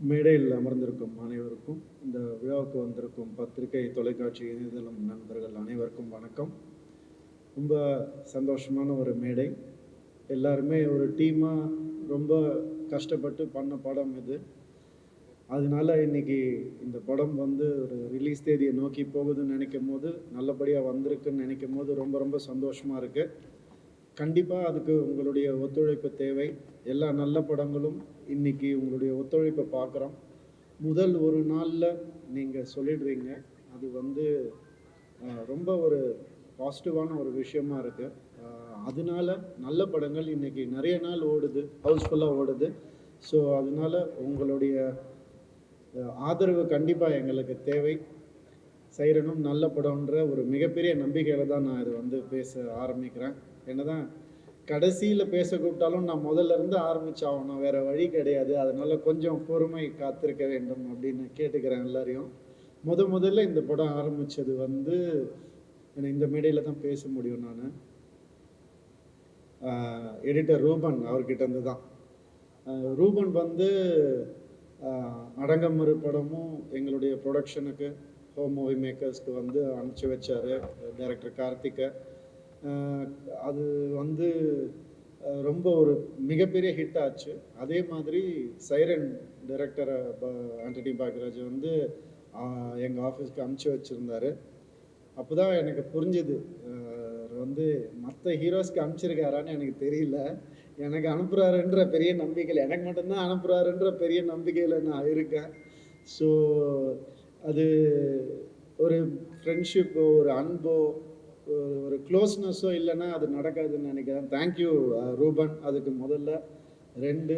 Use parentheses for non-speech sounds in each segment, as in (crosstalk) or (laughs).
மேடையில் அமர்ந்திருக்கும் அனைவருக்கும் இந்த விழாவுக்கு வந்திருக்கும் பத்திரிகை தொலைக்காட்சி இணையதளம் நண்பர்கள் அனைவருக்கும் வணக்கம். ரொம்ப சந்தோஷமான ஒரு மேடை. எல்லாருமே ஒரு டீமாக ரொம்ப கஷ்டப்பட்டு பண்ண படம் இது. அதனால இன்னைக்கு இந்த படம் வந்து ஒரு ரிலீஸ் தேதியை நோக்கி போகுதுன்னு நினைக்கும் போது நல்லபடியாக வந்திருக்குன்னு நினைக்கும் போது ரொம்ப ரொம்ப சந்தோஷமாக இருக்குது கண்டிப்பாக அதுக்கு உங்களுடைய ஒத்துழைப்பு தேவை. எல்லா நல்ல படங்களும் இன்றைக்கி உங்களுடைய ஒத்துழைப்பை பார்க்குறோம். முதல் ஒரு நாளில் நீங்கள் சொல்லிடுறீங்க. அது வந்து ரொம்ப ஒரு பாசிட்டிவான ஒரு விஷயமா இருக்குது அதனால நல்ல படங்கள் இன்றைக்கி நிறைய நாள் ஓடுது. ஹவுஸ்ஃபுல்லாக ஓடுது. ஸோ அதனால உங்களுடைய ஆதரவு கண்டிப்பாக எங்களுக்கு தேவை. சைரனும் நல்ல படம்ன்ற ஒரு மிகப்பெரிய நம்பிக்கையில் தான் நான் இதை வந்து பேச ஆரம்பிக்கிறேன். என்னதான் கடைசியில் பேச கூப்பிட்டாலும் நான் முதல்ல இருந்து ஆரம்பிச்சாகணும். வேற வழி கிடையாது. அதனால கொஞ்சம் பொறுமை காத்திருக்க வேண்டும் அப்படின்னு கேட்டுக்கிறேன் எல்லாரையும். முத முதல்ல இந்த படம் ஆரம்பிச்சது வந்து இந்த மேடையில் தான் பேச முடியும் நான். எடிட்டர் ரூபன் அவர்கிட்ட இருந்து தான் ஆஹ் ரூபன் வந்து ஆஹ் அடங்கமறு படமும் எங்களுடைய ப்ரொடக்ஷனுக்கு ஹோம் மூவி மேக்கர்ஸ்க்கு வந்து அனுப்பிச்சி வச்சாரு டைரக்டர் கார்த்திகை அது வந்து ரொம்ப ஒரு மிகப்பெரிய ஹிட் ஆச்சு. அதே மாதிரி சைரன் டைரக்டர் ஆண்டனி பாக்ராஜ் வந்து எங்கள் ஆஃபீஸ்க்கு அனுப்பிச்சி வச்சுருந்தாரு. அப்போ தான் எனக்கு புரிஞ்சுது. வந்து மற்ற ஹீரோஸ்க்கு அனுப்பிச்சிருக்காரான்னு எனக்கு தெரியல. எனக்கு அனுப்புகிறாருன்ற பெரிய நம்பிக்கையில் எனக்கு மட்டும்தான் அனுப்புகிறாருன்ற பெரிய நம்பிக்கையில் நான் இருக்கேன். ஸோ அது ஒரு ஃப்ரெண்ட்ஷிப்போ ஒரு அன்போ ஒரு- க்ளோஸ்னஸோ இல்லைன்னா அது நடக்காதுன்னு நினைக்கிறேன். Thank you uh, Ruben. அதுக்கு முதல்ல ரெண்டு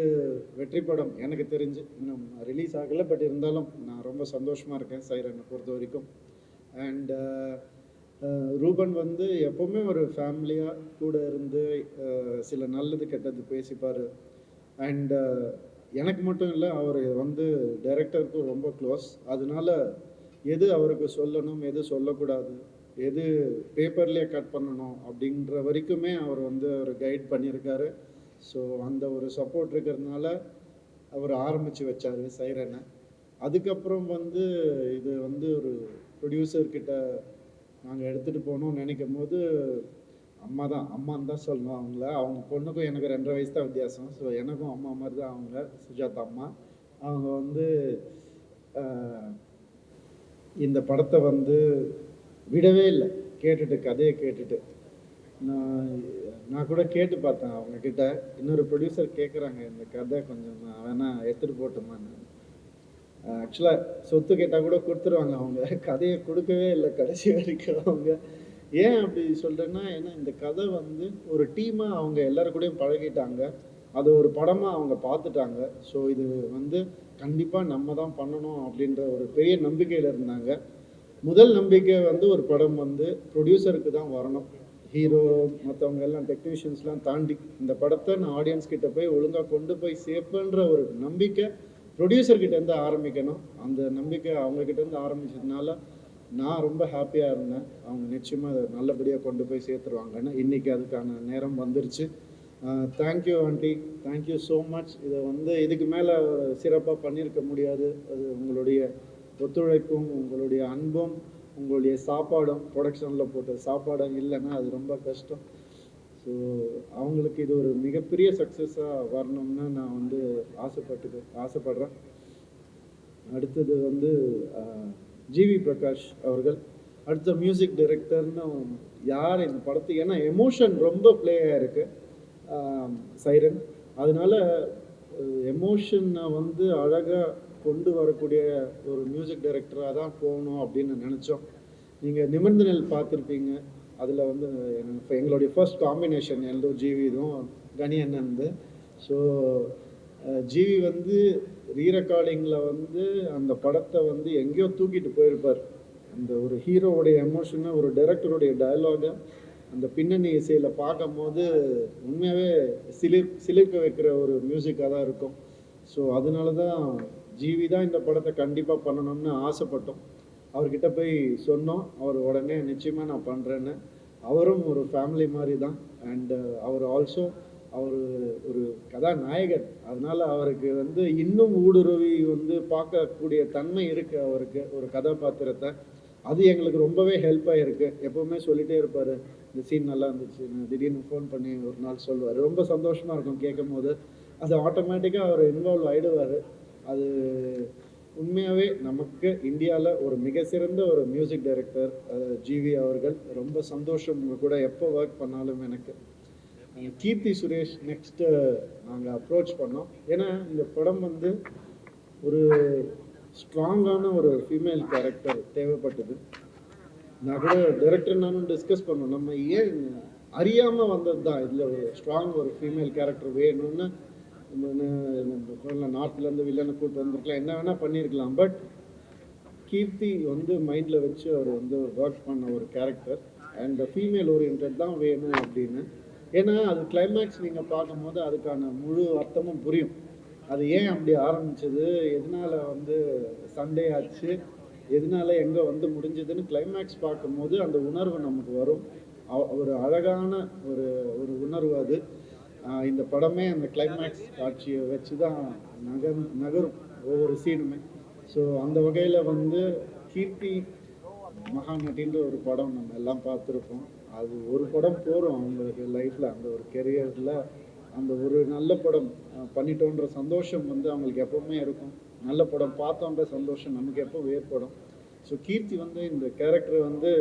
வெற்றி படம் எனக்கு தெரிஞ்சு. இன்னும் ரிலீஸ் ஆகலை பட் இருந்தாலும் நான் ரொம்ப சந்தோஷமாக இருக்கேன் சைரனை பொறுத்த வரைக்கும். அண்ட் uh, uh, ரூபன் வந்து எப்போவுமே ஒரு ஃபேமிலியாக கூட இருந்து சில நல்லது கெட்டது பேசிப்பார். அண்ட் எனக்கு மட்டும் இல்லை அவர் வந்து டைரக்டருக்கும் ரொம்ப க்ளோஸ் அதனால எது அவருக்கு சொல்லணும் எது சொல்லக்கூடாது எது பேப்பர்லேயே கட் பண்ணணும் அப்படின்ற வரைக்குமே அவர் வந்து ஒரு கைட் பண்ணியிருக்காரு. ஸோ அந்த ஒரு சப்போர்ட் இருக்கிறதுனால அவர் ஆரம்பித்து வச்சார் சைரனை அதுக்கப்புறம் வந்து இது வந்து ஒரு ப்ரொடியூசர்கிட்ட நாங்கள் எடுத்துகிட்டு போகணும்னு நினைக்கும் போது அம்மா தான் அம்மான்னு தான் சொல்லணும் அவங்கள. அவங்க பொண்ணுக்கும் எனக்கு ரெண்டரை வயசு தான் வித்தியாசம். ஸோ எனக்கும் அம்மா மாதிரி தான் அவங்க சுஜாதா அம்மா. அவங்க வந்து இந்த படத்தை வந்து விடவே இல்லை. கேட்டுட்டு கதையை கேட்டுட்டு. நான் நான் கூட கேட்டு பார்த்தேன் அவங்கக்கிட்ட இன்னொரு ப்ரொடியூசர் கேட்குறாங்க இந்த கதை கொஞ்சம் வேணால் எடுத்துகிட்டு போட்டுமான்னு. ஆக்சுவலாக சொத்து கேட்டால் கூட கொடுத்துருவாங்க அவங்க. கதையை கொடுக்கவே இல்லை கடைசி வரைக்கும் அவங்க. ஏன் அப்படி சொல்கிறேன்னா ஏன்னா இந்த கதை வந்து ஒரு டீமாக அவங்க எல்லாரு கூடயும் பழகிட்டாங்க. அது ஒரு படமாக அவங்க பார்த்துட்டாங்க. ஸோ இது வந்து கண்டிப்பாக நம்ம தான் பண்ணணும் அப்படின்ற ஒரு பெரிய நம்பிக்கையில் இருந்தாங்க. முதல் நம்பிக்கை வந்து ஒரு படம் வந்து ப்ரொடியூசருக்கு தான் வரணும். ஹீரோ மற்றவங்க எல்லாம் டெக்னீஷியன்ஸ்லாம் தாண்டி இந்த படத்தை நான் ஆடியன்ஸ் கிட்ட போய் ஒழுங்காக கொண்டு போய் சேர்ப்பேன்ற ஒரு நம்பிக்கை ப்ரொடியூசர் இருந்து ஆரம்பிக்கணும். அந்த நம்பிக்கை அவங்கக்கிட்டேருந்து இருந்து ஆரம்பிச்சதுனால நான் ரொம்ப ஹாப்பியாக இருந்தேன். அவங்க நிச்சயமாக அதை நல்லபடியாக கொண்டு போய் சேர்த்துருவாங்கன்னு இன்றைக்கி அதுக்கான நேரம் வந்துருச்சு. Thank you aunty thank you so much இதை வந்து இதுக்கு மேலே சிறப்பாக பண்ணியிருக்க முடியாது. அது உங்களுடைய ஒத்துழைப்பும் உங்களுடைய அன்பும் உங்களுடைய சாப்பாடும் ப்ரொடக்ஷனில் போட்ட சாப்பாடும் இல்லைன்னா அது ரொம்ப கஷ்டம். ஸோ அவங்களுக்கு இது ஒரு மிகப்பெரிய சக்ஸஸாக வரணும்னு நான் வந்து ஆசைப்பட்டு ஆசைப்படுறேன். அடுத்தது வந்து ஜிவி பிரகாஷ் அவர்கள். அடுத்த மியூசிக் டைரக்டர்னு யார் இந்த படத்துக்கு? ஏன்னா எமோஷன் ரொம்ப ப்ளே ஆகிருக்கு சைரன். அதனால எமோஷனை வந்து அழகாக கொண்டு வரக்கூடிய ஒரு மியூசிக் டைரக்டராக தான் போகணும் அப்படின்னு நினச்சோம். நீங்கள் நிமிர்ந்த நெல் பார்த்துருப்பீங்க. அதில் வந்து இப்போ எங்களுடைய ஃபர்ஸ்ட் காம்பினேஷன் எல்லோ ஜிவி இதுவும் கனி அண்ணன்து. ஸோ ஜிவி வந்து ரீரெக்கார்டிங்கில் வந்து அந்த படத்தை வந்து எங்கேயோ தூக்கிட்டு போயிருப்பார். அந்த ஒரு ஹீரோவுடைய எமோஷனை ஒரு டைரக்டருடைய டயலாகை அந்த பின்னணி இசையில் பார்க்கும்போது உண்மையாகவே சிலிர் சிலிர்க்க வைக்கிற ஒரு மியூசிக்காக தான் இருக்கும். ஸோ அதனால தான் ஜீவி தான் இந்த படத்தை கண்டிப்பாக பண்ணணும்னு ஆசைப்பட்டோம். அவர்கிட்ட போய் சொன்னோம். அவர் உடனே நிச்சயமாக நான் பண்ணுறேன்னு அவரும் ஒரு ஃபேமிலி மாதிரி தான் அண்டு uh, அவர் ஆல்சோ அவர் ஒரு கதாநாயகன் அதனால் அவருக்கு வந்து இன்னும் ஊடுருவி வந்து பார்க்கக்கூடிய தன்மை இருக்குது அவருக்கு ஒரு கதாபாத்திரத்தை. அது எங்களுக்கு ரொம்பவே ஹெல்ப்பாக இருக்குது எப்போவுமே சொல்லிகிட்டே இருப்பார் இந்த சீன் நல்லா இருந்துச்சு. நான் திடீர்னு ஃபோன் பண்ணி ஒரு நாள் சொல்லுவார். ரொம்ப சந்தோஷமாக இருக்கும் கேட்கும் போது அது ஆட்டோமேட்டிக்காக அவர் இன்வால்வ் ஆகிடுவார் அது உண்மையாகவே நமக்கு இந்தியாவில் ஒரு மிக சிறந்த ஒரு மியூசிக் டைரக்டர் ஜிவி அவர்கள். ரொம்ப சந்தோஷம் கூட எப்போ ஒர்க் பண்ணாலும் எனக்கு. கீர்த்தி சுரேஷ் நெக்ஸ்ட்டு நாங்கள் அப்ரோச் பண்ணோம். ஏன்னா இந்த படம் வந்து ஒரு ஸ்ட்ராங்கான ஒரு ஃபீமேல் கேரக்டர் தேவைப்பட்டது. நான் கூட டைரக்டர் நானும் டிஸ்கஸ் பண்ணோம். நம்ம ஏன் அறியாமல் வந்தது தான் இதில் ஒரு ஸ்ட்ராங் ஒரு ஃபீமேல் கேரக்டர் வேணும்னு நம்ம நார்த்லேருந்து வில்லனை கூட்டு வந்திருக்கலாம். என்ன வேணால் பண்ணியிருக்கலாம் பட் கீர்த்தி வந்து மைண்டில் வச்சு அவர் வந்து ஒர்க் பண்ண ஒரு கேரக்டர் அண்ட் ஃபீமேல் ஓரியன்ட் தான் வேணும் அப்படின்னு. ஏன்னா அது கிளைமேக்ஸ் நீங்கள் பார்க்கும்போது அதுக்கான முழு அர்த்தமும் புரியும். அது ஏன் அப்படி ஆரம்பிச்சது? எதனால வந்து சண்டே ஆச்சு? எதனால எங்கே வந்து முடிஞ்சதுன்னு கிளைமேக்ஸ் பார்க்கும்போது அந்த உணர்வு நமக்கு வரும். அவ- ஒரு அழகான ஒரு ஒரு உணர்வு அது. இந்த படமே அந்த கிளைமேக்ஸ் காட்சியை வச்சு தான் நகர் நகரும் ஒவ்வொரு சீனுமே ஸோ அந்த வகையில் வந்து கீர்த்தி மகாநட்டின்ற ஒரு படம் நம்ம எல்லாம் பார்த்துருப்போம். அது ஒரு படம் போகிறோம் அவங்களுக்கு லைஃப்பில் அந்த ஒரு கெரியரில் அந்த ஒரு நல்ல படம் பண்ணிட்டோன்ற சந்தோஷம் வந்து அவங்களுக்கு எப்பவுமே இருக்கும். நல்ல படம் பார்த்தோன்ற சந்தோஷம் நமக்கு எப்போ ஏற்படும். ஸோ கீர்த்தி வந்து இந்த கேரக்டர் வந்து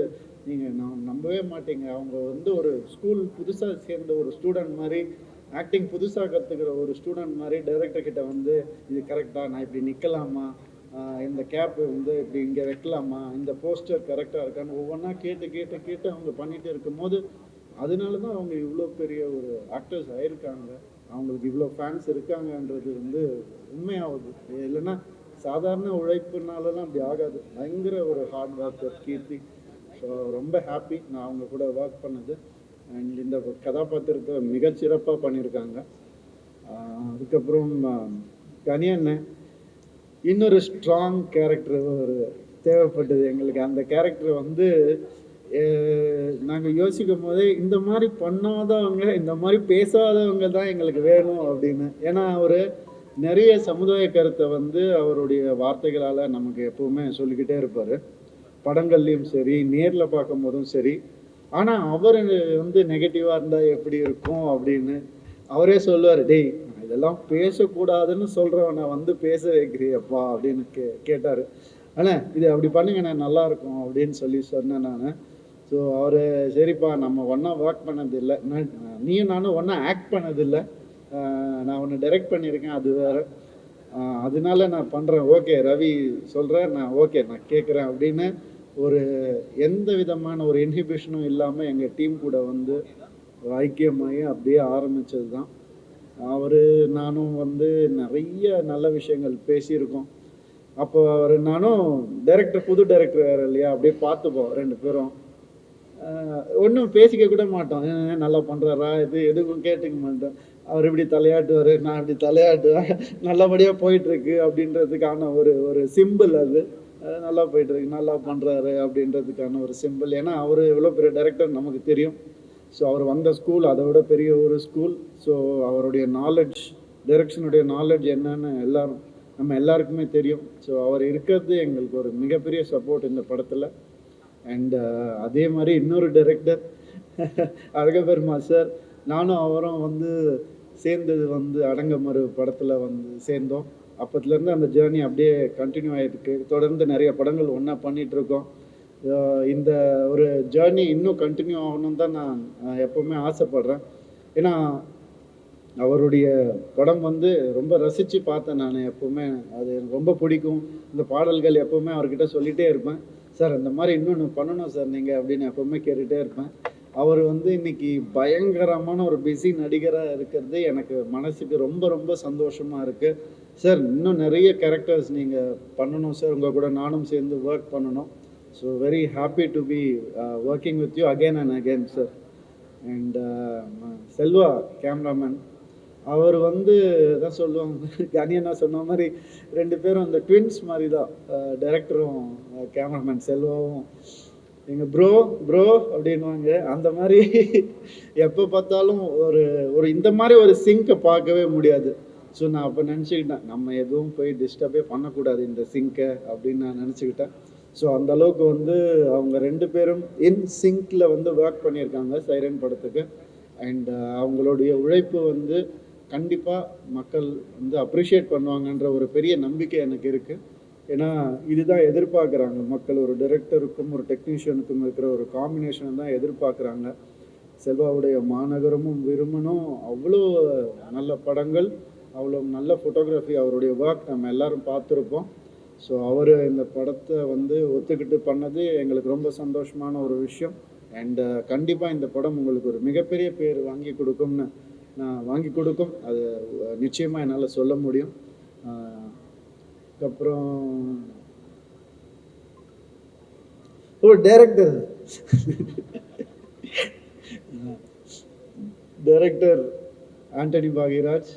நீங்கள் நான் நம்பவே மாட்டீங்க. அவங்க வந்து ஒரு ஸ்கூல் புதுசாக சேர்ந்த ஒரு ஸ்டூடெண்ட் மாதிரி ஆக்டிங் புதுசாக கற்றுக்கிற ஒரு ஸ்டூடெண்ட் மாதிரி டைரக்டர் கிட்ட வந்து இது கரெக்டாக நான் இப்படி நிற்கலாமா இந்த கேப் வந்து இப்படி இங்கே வைக்கலாமா? இந்த போஸ்டர் கரெக்டாக இருக்கான்னு ஒவ்வொன்றா கேட்டு கேட்டு கேட்டு அவங்க பண்ணிகிட்டு இருக்கும்போது அதனால தான் அவங்க இவ்வளோ பெரிய ஒரு ஆக்டர்ஸ் ஆயிருக்காங்க. அவங்களுக்கு இவ்வளோ ஃபேன்ஸ் இருக்காங்கன்றது வந்து உண்மையாகுது இல்லைன்னா சாதாரண உழைப்புனாலலாம் அப்படி ஆகாது. பயங்கர ஒரு ஹார்ட் ஒர்க்கர் கீர்த்தி. ஸோ ரொம்ப ஹாப்பி நான் அவங்க கூட ஒர்க் பண்ணது. அண்ட் இந்த கதாபாத்திரத்தை மிகச்சிறப்பாக பண்ணியிருக்காங்க. அதுக்கப்புறம் அதுக்கப்புறம் கனியண்ணன் இன்னொரு ஸ்ட்ராங் கேரக்டர் ஒரு தேவைப்பட்டது எங்களுக்கு. அந்த கேரக்டர் வந்து நாங்கள் யோசிக்கும் போதே இந்த மாதிரி பண்ணாதவங்க இந்த மாதிரி பேசாதவங்க தான் எங்களுக்கு வேணும் அப்படின்னு. ஏன்னா அவர் நிறைய சமுதாய கருத்தை வந்து அவருடைய வார்த்தைகளால் நமக்கு எப்பவுமே சொல்லிக்கிட்டே இருப்பார். படங்கள்லையும் சரி நேரில் பார்க்கும் போதும் சரி. ஆனால் அவர் வந்து நெகட்டிவாக இருந்தால் எப்படி இருக்கும் அப்படின்னு அவரே சொல்லுவார் டேய் இதெல்லாம் பேசக்கூடாதுன்னு சொல்கிறவனை வந்து பேச வைக்கிறியப்பா அப்படின்னு கே கேட்டார். ஆனால் இது அப்படி பண்ணுங்கண்ணே நல்லாயிருக்கும் அப்படின்னு சொல்லி சொன்னேன் நான். ஸோ அவர் சரிப்பா நம்ம ஒன்றா ஒர்க் பண்ணதில்லை. நான் நீயும் நானும் ஒன்றா ஆக்ட் பண்ணதில்லை. நான் ஒன்று டைரக்ட் பண்ணியிருக்கேன் அது வேறு. அதனால நான் பண்ணுறேன் ஓகே ரவி சொல்கிறேன் நான் ஓகே நான் கேட்குறேன் அப்படின்னு ஒரு எந்த விதமான ஒரு இன்ஹிபிஷனும் இல்லாமல் எங்கள் டீம் கூட வந்து ஐக்கியமாகி அப்படியே ஆரம்பித்தது தான் அவர் நானும் வந்து நிறைய நல்ல விஷயங்கள் பேசியிருக்கோம். அப்போ அவர் நானும் டைரக்டர் புது டைரக்டர் வேறு இல்லையா அப்படியே பார்த்துப்போம் ரெண்டு பேரும். ஒன்றும் பேசிக்க கூட மாட்டோம். நல்லா பண்ணுறாரா இது எதுவும் கேட்டுக்க மாட்டோம். அவர் இப்படி தலையாட்டுவார் நான் இப்படி தலையாட்டுவேன் நல்லபடியாக போயிட்டுருக்கு அப்படின்றதுக்கான ஒரு ஒரு சிம்பிள் அது. நல்லா போயிட்டுருக்கு நல்லா பண்ணுறாரு அப்படின்றதுக்கான ஒரு சிம்பிள் ஏன்னா அவர் எவ்வளோ பெரிய டைரக்டர் நமக்கு தெரியும். ஸோ அவர் வந்த ஸ்கூல் அதை விட பெரிய ஒரு ஸ்கூல் ஸோ அவருடைய நாலெட்ஜ் டைரக்ஷனுடைய நாலெட்ஜ் என்னன்னு எல்லாரும் நம்ம எல்லாருக்குமே தெரியும். ஸோ அவர் இருக்கிறது எங்களுக்கு ஒரு மிகப்பெரிய சப்போர்ட் இந்த படத்தில். அண்ட் அதே மாதிரி இன்னொரு டைரக்டர் அழகபெருமா சார் நானும் அவரும் வந்து சேர்ந்தது வந்து அடங்கமறு படத்தில் வந்து சேர்ந்தோம். அப்போத்துலேருந்து அந்த ஜேர்னி அப்படியே கண்டினியூ ஆகிருக்கு தொடர்ந்து நிறைய படங்கள் ஒன்றா பண்ணிகிட்ருக்கோம் இந்த ஒரு ஜேர்னி இன்னும் கண்டினியூ ஆகணும்னு தான் நான் எப்போவுமே ஆசைப்பட்றேன். ஆசைப்படுறேன் ஏன்னா அவருடைய படம் வந்து ரொம்ப ரசித்து பார்த்தேன் நான் எப்போவுமே. அது எனக்கு ரொம்ப பிடிக்கும். இந்த பாடல்கள் எப்போவுமே அவர்கிட்ட சொல்லிகிட்டே இருப்பேன். சார் இந்த மாதிரி இன்னொன்று பண்ணணும் சார் நீங்கள் அப்படின்னு எப்போவுமே கேட்டுகிட்டே இருப்பேன். அவர் வந்து இன்னைக்கு பயங்கரமான ஒரு பிஸி நடிகராக இருக்கிறது எனக்கு மனசுக்கு ரொம்ப ரொம்ப சந்தோஷமாக இருக்குது சார் இன்னும் நிறைய கேரக்டர்ஸ் நீங்கள் பண்ணணும் சார். உங்கள் கூட நானும் சேர்ந்து ஒர்க் பண்ணணும். So very happy to be working with you again and again sir and Selva cameraman அவர் வந்து தான் சொல்லுவாங்க கனியண்ணா சொன்ன மாதிரி ரெண்டு பேரும் அந்த ட்வின்ஸ் மாதிரி தான் டைரக்டரும் கேமராமேன் செல்வாவும். எங்கள் ப்ரோ ப்ரோ அப்படின்வாங்க அந்த மாதிரி எப்போ பார்த்தாலும் ஒரு ஒரு இந்த மாதிரி ஒரு சிங்கை பார்க்கவே முடியாது. ஸோ நான் அப்போ நினச்சிக்கிட்டேன் நம்ம எதுவும் போய் டிஸ்டர்பே பண்ணக்கூடாது இந்த சிங்கை அப்படின்னு நான் நினச்சிக்கிட்டேன். ஸோ அந்த அளவுக்கு வந்து அவங்க ரெண்டு பேரும் இன் சிங்கில் வந்து ஒர்க் பண்ணியிருக்காங்க சைரன் படத்துக்கு. அண்ட் அவங்களுடைய உழைப்பு வந்து கண்டிப்பாக மக்கள் வந்து அப்ரிஷியேட் பண்ணுவாங்கன்ற ஒரு பெரிய நம்பிக்கை எனக்கு இருக்குது ஏன்னா இதுதான் எதிர்பார்க்குறாங்க. மக்கள் ஒரு டைரக்டருக்கும் ஒரு டெக்னீஷியனுக்கும் இருக்கிற ஒரு காம்பினேஷன் தான் எதிர்பார்க்குறாங்க. செல்வாவுடைய மாநகரமும் விரும்பணும் அவ்வளோ நல்ல படங்கள். அவ்வளோ நல்ல ஃபோட்டோகிராஃபி அவருடைய ஒர்க் நம்ம எல்லாரும் பார்த்துருப்போம். ஸோ அவர் இந்த படத்தை வந்து ஒத்துக்கிட்டு பண்ணது எங்களுக்கு ரொம்ப சந்தோஷமான ஒரு விஷயம். அண்டு கண்டிப்பாக இந்த படம் உங்களுக்கு ஒரு மிகப்பெரிய பேர் வாங்கி கொடுக்கும்னு நான் வாங்கி கொடுக்கும். அது நிச்சயமாக என்னால் சொல்ல முடியும். அதுக்கப்புறம் oh director (laughs) director Antony Bhagyaraj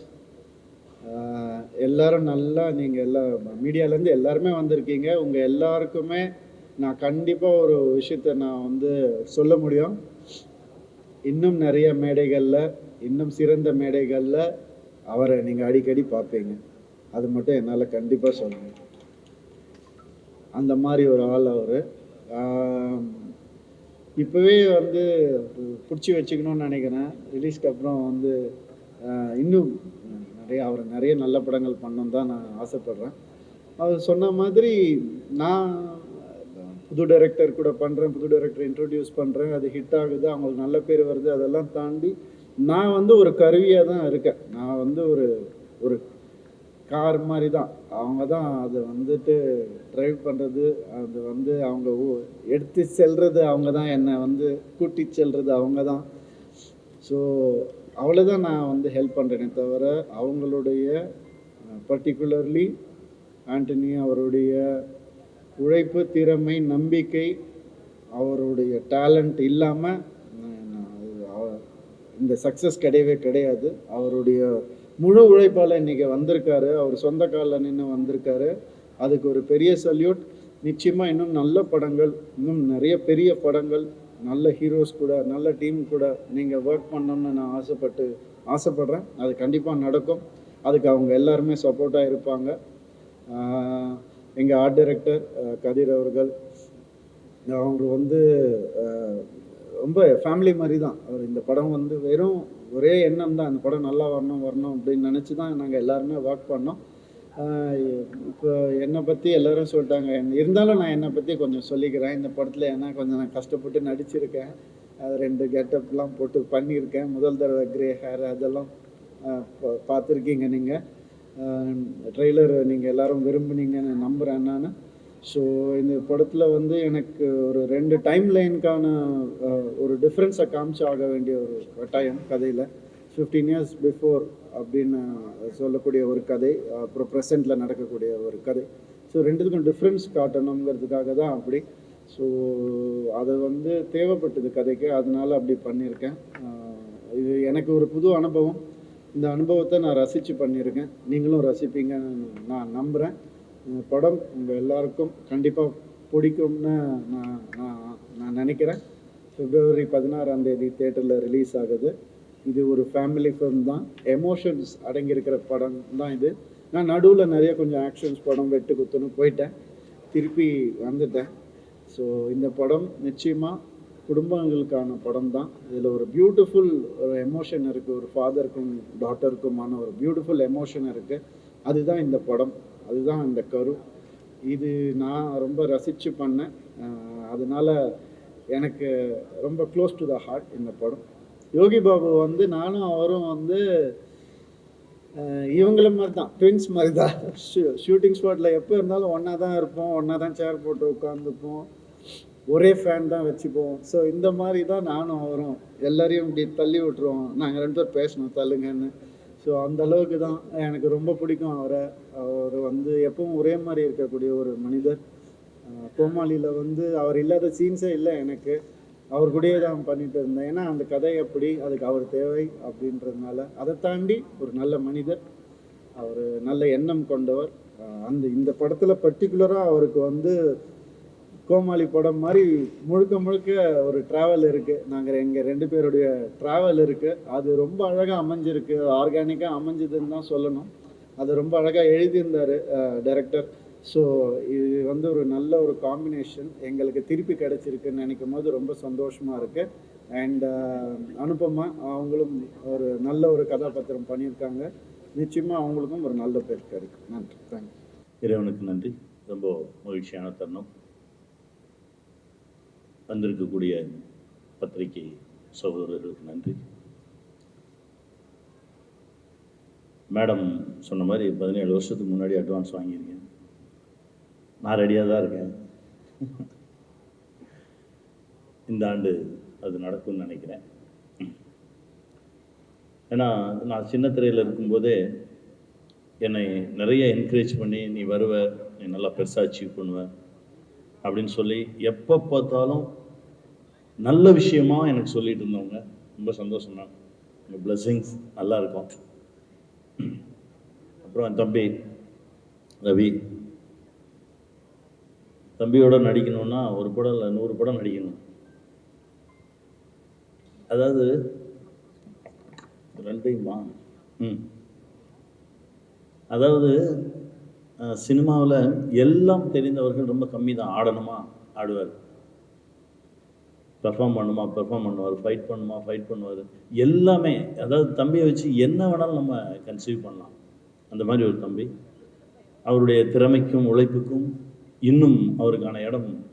எல்லாரும் நல்லா நீங்கள் எல்லா மீடியாலேருந்து எல்லாருமே வந்திருக்கீங்க. உங்கள் எல்லாருக்குமே நான் கண்டிப்பாக ஒரு விஷயத்த நான் வந்து சொல்ல முடியும். இன்னும் நிறைய மேடைகளில் இன்னும் சிறந்த மேடைகளில் அவரை நீங்கள் அடிக்கடி பார்ப்பீங்க. அது மட்டும் என்னால் கண்டிப்பாக சொல்லுங்கள் அந்த மாதிரி ஒரு ஆள் அவர். இப்போவே வந்து பிடிச்சி வச்சுக்கணும்னு நினைக்கிறேன். ரிலீஸ்க்கு அப்புறம் வந்து இன்னும் நிறைய அவர் நிறைய நல்ல படங்கள் பண்ணணும் தான் நான் ஆசைப்பட்றேன். அவர் சொன்ன மாதிரி நான் புது டைரக்டர் கூட பண்ணுறேன் புது டைரக்டர் இன்ட்ரடியூஸ் பண்ணுறேன் அது ஹிட் ஆகுது அவங்களுக்கு நல்ல பேர் வருது அதெல்லாம் தாண்டி நான் வந்து ஒரு கருவியாக தான் இருக்கேன். நான் வந்து ஒரு ஒரு கார் மாதிரி தான். அவங்க தான் அதை வந்துட்டு ட்ரைவ் பண்ணுறது அது வந்து அவங்க எடுத்து செல்வது அவங்க தான் என்னை வந்து கூட்டி செல்வது அவங்க தான். ஸோ அவ்வளோதான் நான் வந்து ஹெல்ப் பண்ணுறேனே தவிர அவங்களுடைய பர்டிகுலர்லி ஆண்டனி அவருடைய உழைப்பு திறமை நம்பிக்கை அவருடைய டேலண்ட் இல்லாமல் இந்த சக்ஸஸ் கிடையவே கிடையாது. அவருடைய முழு உழைப்பால் இன்றைக்கி வந்திருக்காரு. அவர் சொந்த காலில் நின்று வந்திருக்காரு. அதுக்கு ஒரு பெரிய சல்யூட் நிச்சயமாக இன்னும் நல்ல படங்கள் இன்னும் நிறைய பெரிய படங்கள் நல்ல ஹீரோஸ் கூட நல்ல டீம் கூட நீங்கள் ஒர்க் பண்ணணும்னு நான் ஆசைப்பட்டு ஆசைப்படுறேன். அது கண்டிப்பாக நடக்கும். அதுக்கு அவங்க எல்லாருமே சப்போர்ட்டாக இருப்பாங்க. எங்கள் ஆர்ட் டைரக்டர் கதிர் அவர்கள் அவங்க வந்து ரொம்ப ஃபேமிலி மாதிரி தான் அவர் இந்த படம் வந்து வெறும் ஒரே எண்ணம் தான் இந்த படம் நல்லா வரணும் வரணும் அப்படின்னு நினச்சி தான் நாங்கள் எல்லாருமே ஒர்க் பண்ணோம். இப்போ என்னை பற்றி எல்லோரும் சொல்லிட்டாங்க. இருந்தாலும் நான் என்னை பற்றி கொஞ்சம் சொல்லிக்கிறேன். இந்த படத்தில் ஏன்னா கொஞ்சம் நான் கஷ்டப்பட்டு நடிச்சிருக்கேன். அது ரெண்டு கெட்டப்லாம் போட்டு பண்ணியிருக்கேன். முதல் தடவை கிரே ஹேர் அதெல்லாம் பார்த்துருக்கீங்க நீங்கள் ட்ரெய்லர் நீங்கள் எல்லோரும் விரும்புனீங்கன்னு நம்புகிறேன் நான். ஸோ இந்த படத்தில் வந்து எனக்கு ஒரு ரெண்டு டைம் லைனுக்கான ஒரு டிஃப்ரென்ஸை காமிச்சு ஆக வேண்டிய ஒரு கட்டாயம் கதையில். ஃபிஃப்டீன் இயர்ஸ் பிஃபோர் அப்படின்னு சொல்லக்கூடிய ஒரு கதை அப்புறம் ப்ரெசண்டில் நடக்கக்கூடிய ஒரு கதை. ஸோ ரெண்டுத்துக்கும் டிஃப்ரென்ஸ் காட்டணுங்கிறதுக்காக தான் அப்படி. ஸோ அது வந்து தேவைப்பட்டது கதைக்கு. அதனால அப்படி பண்ணியிருக்கேன். இது எனக்கு ஒரு புது அனுபவம். இந்த அனுபவத்தை நான் ரசித்து பண்ணியிருக்கேன். நீங்களும் ரசிப்பீங்கன்னு நான் நம்புகிறேன் இந்த படம் உங்கள் எல்லாருக்கும் கண்டிப்பாக பிடிக்கும்னு நான் நான் நான் நினைக்கிறேன். பிப்ரவரி பதினாறாம் தேதி தேட்டரில் ரிலீஸ் ஆகுது. இது ஒரு ஃபேமிலி ஃபிலிம் தான். எமோஷன்ஸ் அடங்கியிருக்கிற படம் தான் இது. நான் நடுவில் நிறைய கொஞ்சம் ஆக்ஷன்ஸ் படம் வெட்டு குத்துன்னு போயிட்டேன். திருப்பி வந்துட்டேன். ஸோ இந்த படம் நிச்சயமாக குடும்பங்களுக்கான படம் தான். இதில் ஒரு பியூட்டிஃபுல் ஒரு எமோஷன் இருக்குது ஒரு ஃபாதருக்கும் டாட்டருக்குமான ஒரு பியூட்டிஃபுல் எமோஷன் இருக்குது அதுதான் இந்த படம். அதுதான் இந்த கரு. இது நான் ரொம்ப ரசித்து பண்ணேன். அதனால் எனக்கு ரொம்ப க்ளோஸ் டு த ஹார்ட் இந்த படம். யோகி பாபு வந்து நானும் அவரும் வந்து இவங்கள மாதிரி தான் ட்வின்ஸ் மாதிரி தான் ஷூட்டிங் ஸ்பாட்டில் எப்போ இருந்தாலும் ஒன்றா தான் இருப்போம் ஒன்றா தான் சேர் போட்டு உட்காந்துப்போம் ஒரே ஃபேன் தான் வச்சுப்போம். ஸோ இந்த மாதிரி தான் நானும் அவரும் எல்லாரையும் இப்படி தள்ளி விட்டுருவோம். நாங்கள் ரெண்டு பேர் பேசணும் தள்ளுங்கன்னு. ஸோ அந்த அளவுக்கு தான். எனக்கு ரொம்ப பிடிக்கும் அவரை. அவர் வந்து எப்பவும் ஒரே மாதிரி இருக்கக்கூடிய ஒரு மனிதர். கோமாளியில் வந்து அவர் இல்லாத சீன்ஸே இல்லை எனக்கு. அவர் கூடயே தான் பண்ணிட்டு இருந்தேன். ஏன்னா அந்த கதை எப்படி அதுக்கு அவர் தேவை அப்படின்றதுனால அதை தாண்டி ஒரு நல்ல மனிதர் அவர் நல்ல எண்ணம் கொண்டவர். அந்த இந்த படத்தில் பர்டிகுலராக அவருக்கு வந்து கோமாளி படம் மாதிரி முழுக்க முழுக்க ஒரு ட்ராவல் இருக்குது நாங்கள் எங்கள் ரெண்டு பேருடைய ட்ராவல் இருக்குது அது ரொம்ப அழகாக அமைஞ்சிருக்கு. ஆர்கானிக்காக அமைஞ்சதுன்னு தான் சொல்லணும். அது ரொம்ப அழகாக எழுதியிருந்தார் டைரக்டர் ஸோ இது வந்து ஒரு நல்ல ஒரு காம்பினேஷன் எங்களுக்கு திருப்பி கிடச்சிருக்குன்னு நினைக்கும் போது ரொம்ப சந்தோஷமாக இருக்குது அண்ட் uh, அனுபமா அவங்களும் ஒரு நல்ல ஒரு கதாபாத்திரம் பண்ணியிருக்காங்க. நிச்சயமாக அவங்களுக்கும் ஒரு நல்ல பேர் கிடைக்கும். நன்றி. தேங்க்யூ இறைவனுக்கு நன்றி. ரொம்ப மகிழ்ச்சியான தருணம். வந்திருக்கக்கூடிய பத்திரிகை சகோதரர்களுக்கு நன்றி. மேடம் சொன்ன மாதிரி பதினேழு வருஷத்துக்கு முன்னாடி அட்வான்ஸ் வாங்கியிருக்கேன். நான் ரெடியாக தான் இருக்கேன். இந்த ஆண்டு அது நடக்கும்னு நினைக்கிறேன். ஏன்னா நான் சின்ன திரையில் இருக்கும்போதே என்னை நிறைய என்கரேஜ் பண்ணி நீ வருவ நீ நல்லா பெருசாக அச்சீவ் பண்ணுவ அப்படின்னு சொல்லி எப்போ பார்த்தாலும் நல்ல விஷயமா எனக்கு சொல்லிட்டு இருந்தவங்க ரொம்ப சந்தோஷம் தான். உங்கள் பிளஸ்ஸிங்ஸ் நல்லா இருக்கும். அப்புறம் என் தம்பி ரவி தம்பியோட நடிக்கணும்னா ஒரு படம் இல்லை நூறு படம் நடிக்கணும். அதாவது ரெண்டையுமா ம். அதாவது சினிமாவில் எல்லாம் தெரிந்தவர்கள் ரொம்ப கம்மி தான் ஆடணுமா? ஆடுவார். பெர்ஃபார்ம் பண்ணுமா? பெர்ஃபார்ம் பண்ணுவார். ஃபைட் பண்ணுமா? ஃபைட் பண்ணுவார். எல்லாமே அதாவது தம்பியை வச்சு என்ன வேணாலும் நம்ம கன்சீவ் பண்ணலாம். அந்த மாதிரி ஒரு தம்பி. அவருடைய திறமைக்கும் உழைப்புக்கும் இன்னும் அவருக்கான இடம்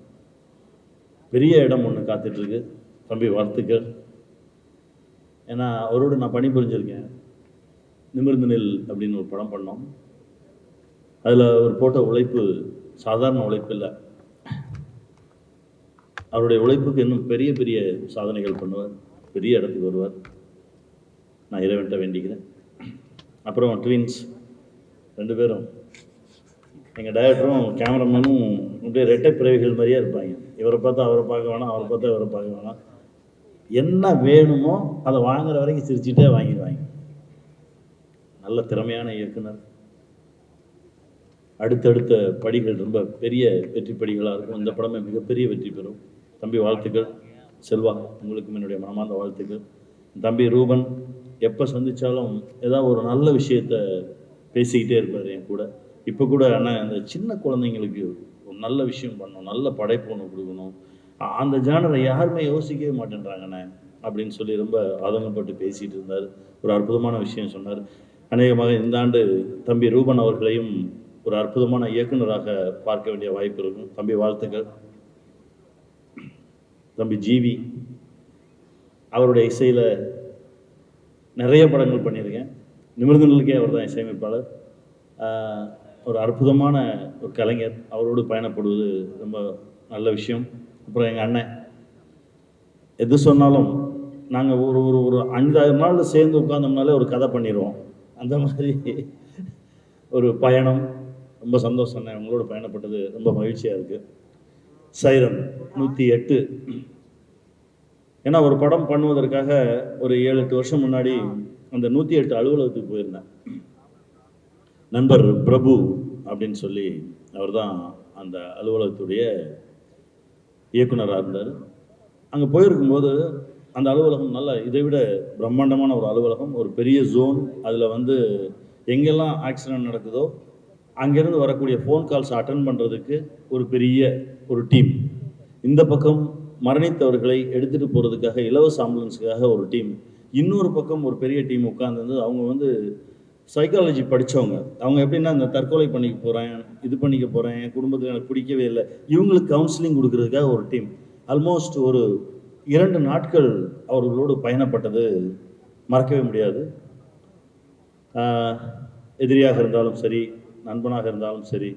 பெரிய இடம் ஒன்று காத்துட்ருக்கு. தம்பி வாழ்த்துக்கள். ஏன்னா அவரோடு நான் பணிபுரிஞ்சிருக்கேன். நிமிர்ந்து நெல் அப்படின்னு ஒரு படம் பண்ணோம். அதில் அவர் போட்ட உழைப்பு சாதாரண உழைப்பு இல்லை. அவருடைய உழைப்புக்கு இன்னும் பெரிய பெரிய சாதனைகள் பண்ணுவார். பெரிய இடத்துக்கு வருவார். நான் இறைவன்ட்ட வேண்டிக்கிறேன். அப்புறம் ட்வின்ஸ் ரெண்டு பேரும் எங்கள் டைரக்டரும் கேமராமேனும் அப்படியே ரெட்டை பிறவிகள் மாதிரியே இருப்பாங்க. இவரை பார்த்தா அவரை பார்க்க வேணாம் அவரை பார்த்தா இவரை பார்க்க வேணாம். என்ன வேணுமோ அதை வாங்குற வரைக்கும் சிரிச்சுட்டே வாங்கிடுவாங்க. நல்ல திறமையான இயக்குனர். அடுத்தடுத்த படிகள் ரொம்ப பெரிய வெற்றி படிகளாக இருக்கும். இந்த படமே மிகப்பெரிய வெற்றி பெறும். தம்பி வாழ்த்துக்கள். செல்வா உங்களுக்கும் என்னுடைய மனமார்ந்த வாழ்த்துக்கள். தம்பி ரூபன் எப்போ சந்தித்தாலும் ஏதாவது ஒரு நல்ல விஷயத்த பேசிக்கிட்டே இருப்பார் என் கூட. இப்போ கூட அண்ணன் அந்த சின்ன குழந்தைங்களுக்கு ஒரு நல்ல விஷயம் பண்ணணும் நல்ல படைப்பு ஒன்று கொடுக்கணும். அந்த ஜானரை யாருமே யோசிக்கவே மாட்டேன்றாங்கண்ணே அப்படின்னு சொல்லி ரொம்ப ஆதங்கப்பட்டு பேசிகிட்டு இருந்தார். ஒரு அற்புதமான விஷயம் சொன்னார். அநேகமாக இந்த ஆண்டு தம்பி ரூபன் அவர்களையும் ஒரு அற்புதமான இயக்குனராக பார்க்க வேண்டிய வாய்ப்பு இருக்கும். தம்பி வாழ்த்துக்கள். தம்பி ஜீவி அவருடைய இசையில் நிறைய படங்கள் பண்ணியிருக்கேன். நிமிர்ந்தங்களுக்கே அவர் தான் இசையமைப்பாளர். ஒரு அற்புதமான ஒரு கலைஞர். அவரோடு பயணப்படுவது ரொம்ப நல்ல விஷயம். அப்புறம் எங்கள் அண்ணன். எது சொன்னாலும் நாங்கள் ஒரு ஒரு ஒரு அஞ்சாயிரம் நாளில் சேர்ந்து உட்காந்தோம்னாலே ஒரு கதை பண்ணிடுவோம் அந்த மாதிரி ஒரு பயணம். ரொம்ப சந்தோஷம் உங்களோட பயணப்பட்டது ரொம்ப மகிழ்ச்சியாக இருக்குது சைரன் நூற்றி எட்டு. ஏன்னா ஒரு படம் பண்ணுவதற்காக ஒரு ஏழு எட்டு வருஷம் முன்னாடி அந்த நூற்றி எட்டு அலுவலகத்துக்கு போயிருந்தேன். நண்பர் பிரபு அப்படின்னு சொல்லி அவர் தான் அந்த அலுவலகத்துடைய இயக்குனராக இருந்தார். அங்கே போயிருக்கும்போது அந்த அலுவலகம் நல்ல இதை விட பிரம்மாண்டமான ஒரு அலுவலகம் ஒரு பெரிய ஜோன் அதில் வந்து எங்கெல்லாம் ஆக்சிடென்ட் நடக்குதோ அங்கேருந்து வரக்கூடிய ஃபோன் கால்ஸ் அட்டன் பண்ணுறதுக்கு ஒரு பெரிய ஒரு டீம் இந்த பக்கம் மரணித்தவர்களை எடுத்துகிட்டு போகிறதுக்காக இலவச ஆம்புலன்ஸுக்காக ஒரு டீம் இன்னொரு பக்கம் ஒரு பெரிய டீம் உட்காந்துருந்து அவங்க வந்து சைக்காலஜி படித்தவங்க அவங்க எப்படின்னா இந்த தற்கொலை பண்ணிக்க போகிறேன் இது பண்ணிக்க போகிறேன் என் குடும்பத்துக்கு எனக்கு பிடிக்கவே இல்லை. இவங்களுக்கு கவுன்சிலிங் கொடுக்கறதுக்காக ஒரு டீம் ஆல்மோஸ்ட் ஒரு இரண்டு நாட்கள் அவர்களோடு பயணப்பட்டது மறக்கவே முடியாது. எதிரியாக இருந்தாலும் சரி நண்பனாக இருந்தாலும் சரி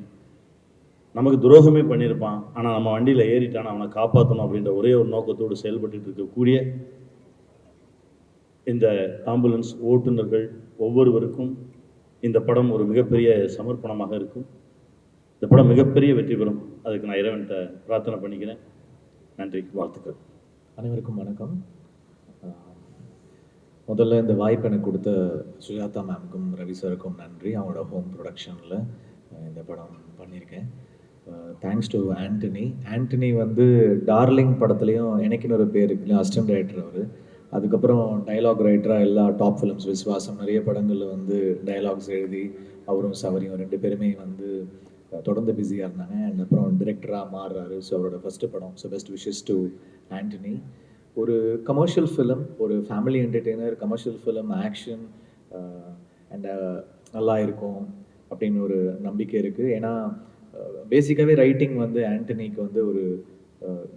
நமக்கு துரோகமே பண்ணியிருப்பான். ஆனால் நம்ம வண்டியில் ஏறிட்டான் அவனை காப்பாற்றணும் அப்படின்ற ஒரே ஒரு நோக்கத்தோடு செயல்பட்டு இருக்கக்கூடிய இந்த ஆம்புலன்ஸ் ஓட்டுநர்கள் ஒவ்வொருவருக்கும் இந்த படம் ஒரு மிகப்பெரிய சமர்ப்பணமாக இருக்கும். இந்த படம் மிகப்பெரிய வெற்றி பெறும். அதுக்கு நான் இறைவன்கிட்ட பிரார்த்தனை பண்ணிக்கிறேன். நன்றி. வாழ்த்துக்கள். அனைவருக்கும் வணக்கம். முதல்ல இந்த வாய்ப்பு எனக்கு கொடுத்த சுஜாதா மேம்க்கும் ரவி சாருக்கும் நன்றி. அவங்களோட ஹோம் ப்ரொடக்ஷனில் இந்த படம் பண்ணியிருக்கேன். தேங்க்ஸ் டு ஆண்டனி ஆண்டனி வந்து டார்லிங் படத்துலையும் எனக்குன்னு ஒரு பேர் இருக்கு அசிஸ்டன்ட் டைரக்டர் அவர். அதுக்கப்புறம் டைலாக் ரைட்டராக எல்லா டாப் ஃபிலிம்ஸ் விஸ்வாசம் நிறைய படங்களில் வந்து டைலாக்ஸ் எழுதி அவரும் சவரியும் ரெண்டு பேருமே வந்து தொடர்ந்து பிஸியாக இருந்தாங்க. அண்ட் அப்புறம் டிரெக்டராக மாறுறாரு. ஸோ அவரோட ஃபஸ்ட்டு படம் so best wishes to Antony ஒரு கமர்ஷியல் ஃபிலிம் ஒரு family entertainer commercial film action and நல்லா இருக்கும் அப்படின்னு ஒரு நம்பிக்கை இருக்குது ஏன்னா பேசிக்காகவே ரைட்டிங் வந்து ஆண்டனிக்கு வந்து ஒரு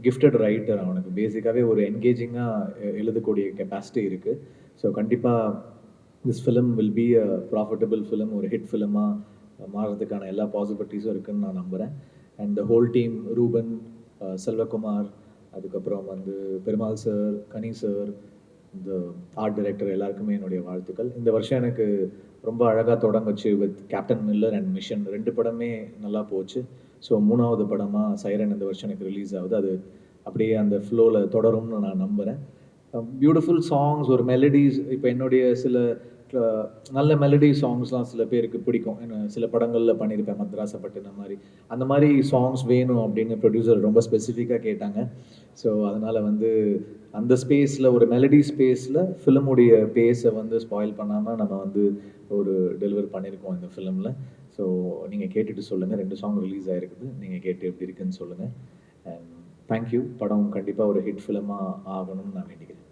கிஃப்டட் ரைட்டர் அவனுக்கு. பேசிக்காகவே ஒரு என்கேஜிங்காக எழுதக்கூடிய கெப்பாசிட்டி இருக்குது ஸோ கண்டிப்பாக this film will be a profitable film ஒரு ஹிட் ஃபிலிமாக மாறுறதுக்கான எல்லா பாசிபிலிட்டிஸும் இருக்குன்னு நான் நம்புகிறேன் and the whole team Ruben Selvakumar அதுக்கப்புறம் வந்து பெருமாள் சார் கனி சார் இந்த ஆர்ட் டைரக்டர் எல்லாருக்குமே என்னுடைய வாழ்த்துக்கள். இந்த வருஷம் எனக்கு ரொம்ப அழகாக தொடங்குச்சு with Captain Miller and Mission ரெண்டு படமே நல்லா போச்சு. ஸோ மூணாவது படமாக சைரன் இந்த வருஷம் எனக்கு ரிலீஸ் ஆகுது. அது அப்படியே அந்த ஃப்ளோவில் தொடரும்னு நான் நம்புகிறேன் பியூட்டிஃபுல் சாங்ஸ் ஒரு மெலடிஸ் இப்போ என்னுடைய சில நல்ல மெலடி சாங்ஸ்லாம் சில பேருக்கு பிடிக்கும். சில படங்களில் பண்ணியிருப்பேன் மദ്രാசப்பட்டினம் மாதிரி. அந்த மாதிரி சாங்ஸ் வேணும் அப்படின்னு ப்ரொடியூசர் ரொம்ப ஸ்பெசிஃபிக்காக கேட்டாங்க. ஸோ அதனால் வந்து அந்த ஸ்பேஸில் ஒரு மெலடி ஸ்பேஸில் ஃபிலிமுடைய பேஸை வந்து ஸ்பாயில் பண்ணாமல் நம்ம வந்து ஒரு டெலிவர் பண்ணியிருக்கோம் இந்த ஃபிலிமில் ஸோ நீங்கள் கேட்டுட்டு சொல்லுங்கள் ரெண்டு சாங் ரிலீஸ் ஆகிருக்குது நீங்கள் கேட்டு எப்படி இருக்குன்னு சொல்லுங்கள் அண்ட் தேங்க்யூ படம் கண்டிப்பாக ஒரு ஹிட் ஃபிலிமாக ஆகணும்னு நான் வேண்டிக்கிறேன்.